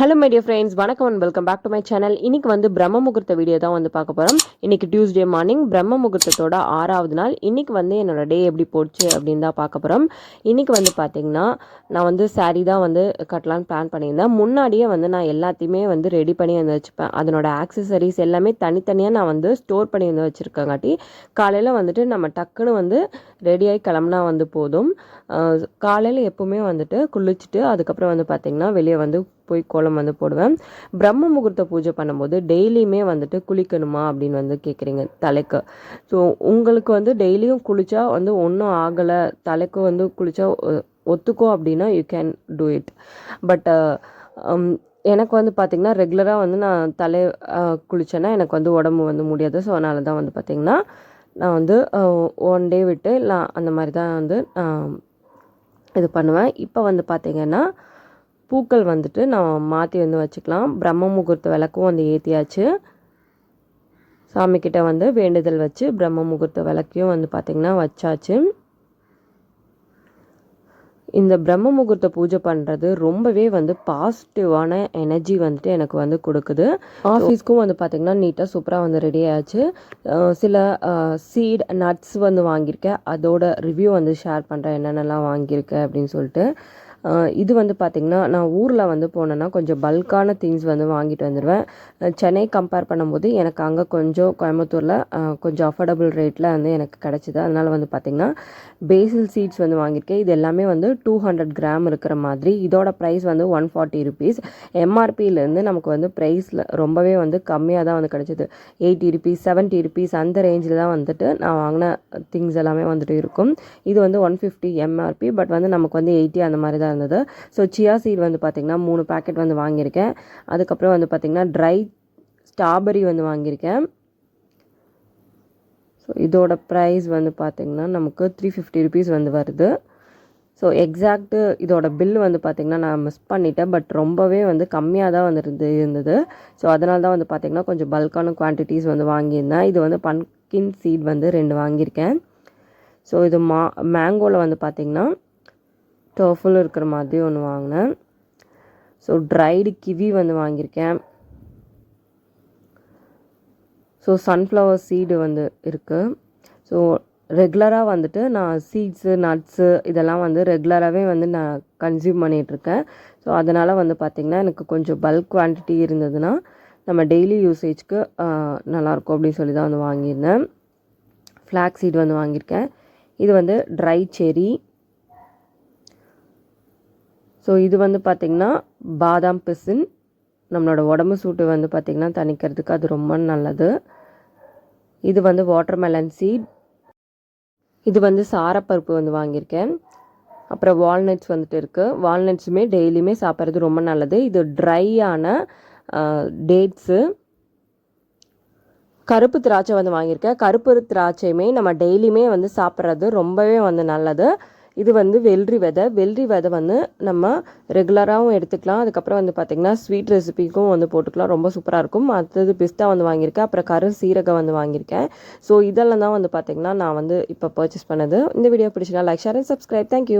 Hello my dear friends வணக்கம் and welcome back to my channel இன்னைக்கு வந்து பிரம்ம முகூர்த்த வீடியோ தான் வந்து பார்க்க போகிறோம் இன்னைக்கு டியூஸ்டே மார்னிங் பிரம்ம முகூர்த்தத்தோட ஆறாவது நாள். இன்னைக்கு வந்து என்னோட டே எப்படி போச்சு அப்படின்னு தான் பார்க்க போகிறோம் இன்னைக்கு வந்து பார்த்தீங்கன்னா நான் வந்து சாரீ தான் வந்து கட்டலான்னு பிளான் பண்ணியிருந்தேன். முன்னாடியே வந்து நான் எல்லாத்தையுமே வந்து ரெடி பண்ணி வந்து வச்சுப்பேன். அதனோட ஆக்சசரிஸ் எல்லாமே தனித்தனியாக நான் வந்து ஸ்டோர் பண்ணி வந்து வச்சுருக்கங்காட்டி காலையில் வந்துட்டு நம்ம டக்குன்னு வந்து ரெடியாகி கிளம்புனா வந்து போதும். காலையில் எப்போவுமே வந்துட்டு குளிச்சுட்டு அதுக்கப்புறம் வந்து பார்த்திங்கன்னா வெளியே வந்து போய் கோலம் வந்து போடுவேன். பிரம்ம முகூர்த்த பூஜை பண்ணும்போது டெய்லியுமே வந்துட்டு குளிக்கணுமா அப்படின்னு வந்து கேட்குறீங்க தலைக்கு. ஸோ உங்களுக்கு வந்து டெய்லியும் குளிச்சா வந்து ஒன்றும் ஆகலை தலைக்கு வந்து குளிச்சா ஒ- ஒத்துக்கும் அப்படின்னா you can do it but எனக்கு வந்து பார்த்திங்கன்னா ரெகுலராக வந்து நான் தலை குளித்தேன்னா எனக்கு வந்து உடம்பு வந்து முடியாது. ஸோ அதனால தான் வந்து பார்த்திங்கன்னா நான் வந்து ஒன் டே விட்டு இல்லை அந்த மாதிரி தான் வந்து இது பண்ணுவேன். இப்போ வந்து பார்த்திங்கன்னா பூக்கள் வந்துட்டு நான் மாற்றி வந்து வச்சுக்கலாம். பிரம்ம முகூர்த்த விளக்கும் வந்து ஏற்றியாச்சு சாமிக்கிட்ட வந்து வேண்டுதல் வச்சு பிரம்ம முகூர்த்த விளக்கையும் வந்து பார்த்திங்கன்னா வச்சாச்சு. இந்த பிரம்ம முகூர்த்த பூஜை பண்ணுறது ரொம்பவே வந்து பாசிட்டிவான எனர்ஜி வந்துட்டு எனக்கு வந்து கொடுக்குது. ஆஃபீஸ்க்கும் வந்து பார்த்திங்கன்னா நீட்டாக சூப்பராக வந்து ரெடி ஆயாச்சு. சில சீட் நட்ஸ் வந்து வாங்கியிருக்கேன். அதோட ரிவ்யூ வந்து ஷேர் பண்ணுறேன் என்னென்னலாம் வாங்கியிருக்கேன் அப்படின்னு சொல்லிட்டு. இது வந்து பார்த்திங்கன்னா நான் ஊரில் வந்து போனேன்னா கொஞ்சம் பல்கான திங்ஸ் வந்து வாங்கிட்டு வந்துடுவேன் சென்னை கம்பேர் பண்ணும்போது எனக்கு அங்கே கொஞ்சம் கோயம்புத்தூரில் கொஞ்சம் அஃபோர்டபுள் ரேட்டில் வந்து எனக்கு கிடச்சிது. அதனால் வந்து பார்த்திங்கன்னா பேசில் சீட்ஸ் வந்து வாங்கியிருக்கேன். இது எல்லாமே வந்து டூ ஹண்ட்ரட் கிராம் இருக்கிற மாதிரி. இதோட ப்ரைஸ் வந்து ஒன் ஃபார்ட்டி ருபீஸ் எம்ஆர்பியிலேருந்து நமக்கு வந்து ப்ரைஸில் ரொம்பவே வந்து கம்மியாக தான் வந்து கிடச்சிது. எயிட்டி ருபீஸ் செவன்ட்டி ருபீஸ் அந்த ரேஞ்சில் தான் வந்துட்டு நான் வாங்கின திங்ஸ் எல்லாமே வந்துட்டு இருக்கும். இது வந்து ஒன் ஃபிஃப்டி எம்ஆர்பி பட் வந்து நமக்கு வந்து எயிட்டி அந்த மாதிரி தான் இருந்தது. ஸோ சியா சீட் வந்து பார்த்திங்கன்னா மூணு பேக்கெட் வந்து வாங்கியிருக்கேன். அதுக்கப்புறம் வந்து பார்த்திங்கன்னா ட்ரை ஸ்ட்ராபெரி வந்து வாங்கியிருக்கேன். ஸோ இதோட ப்ரைஸ் வந்து பார்த்திங்கன்னா நமக்கு த்ரீ ஃபிஃப்டி ருபீஸ் வந்து வருது. ஸோ எக்ஸாக்ட்டு இதோட பில் வந்து பார்த்திங்கன்னா நான் மிஸ் பண்ணிட்டேன். பட் ரொம்பவே வந்து கம்மியாக தான் வந்து இருந்து இருந்தது. ஸோ அதனால தான் வந்து பார்த்திங்கன்னா கொஞ்சம் பல்கான குவான்டிட்டிஸ் வந்து வாங்கியிருந்தேன். இது வந்து பன்கின் சீட் வந்து ரெண்டு வாங்கியிருக்கேன். ஸோ இது மா மேங்கோவில் வந்து பார்த்திங்கன்னா டர்ஃபுல் இருக்கிற மாதிரி ஒன்று வாங்கினேன். ஸோ ட்ரைடு கிவி வந்து வாங்கியிருக்கேன். ஸோ சன்ஃப்ளவர் சீடு வந்து இருக்குது ஸோ ரெகுலராக வந்துட்டு நான் சீட்ஸு நட்ஸு இதெல்லாம் வந்து ரெகுலராகவே வந்து நான் கன்சியூம் பண்ணிகிட்ருக்கேன் ஸோ அதனால் வந்து பார்த்திங்கன்னா எனக்கு கொஞ்சம் பல்க் குவான்டிட்டி இருந்ததுன்னா நம்ம டெய்லி யூசேஜ்க்கு நல்லாயிருக்கும் அப்படின்னு சொல்லி தான் வந்து வாங்கியிருந்தேன். ஃப்ளாக் சீட் வந்து வாங்கியிருக்கேன். இது வந்து ட்ரை செரி ஸோ இது வந்து பார்த்திங்கன்னா பாதாம் பிசின். நம்மளோட உடம்பு சூட்டு வந்து பார்த்திங்கன்னா தணிக்கிறதுக்கு அது ரொம்ப நல்லது. இது வந்து வாட்டர்மெலன் சீட் இது வந்து சாரப்பருப்பு வந்து வாங்கியிருக்கேன். அப்புறம் வால்நட்ஸ் வந்துட்டு இருக்குது வால்நட்ஸுமே டெய்லியுமே சாப்பிட்றது ரொம்ப நல்லது. இது ட்ரையான டேட்ஸு கருப்பு திராட்சை வந்து வாங்கியிருக்கேன். கருப்பு திராட்சையுமே நம்ம டெய்லியுமே வந்து சாப்பிட்றது ரொம்பவே வந்து நல்லது. இது வந்து வெள்ளரி விதை. வெள்ளரி விதை வந்து நம்ம ரெகுலராகவும் எடுத்துக்கலாம். அதுக்கப்புறம் வந்து பார்த்திங்கன்னா ஸ்வீட் ரெசிபிக்கும் வந்து போட்டுக்கலாம். ரொம்ப சூப்பராக இருக்கும். அடுத்தது பிஸ்தா வந்து வாங்கியிருக்கேன். அப்புறம் கரு சீரகம் வந்து வாங்கியிருக்கேன். ஸோ இதெல்லாம் தான் வந்து பார்த்திங்கன்னா நான் வந்து இப்போ பர்ச்சேஸ் பண்ணது. இந்த video பிடிச்சினா like share and subscribe thank you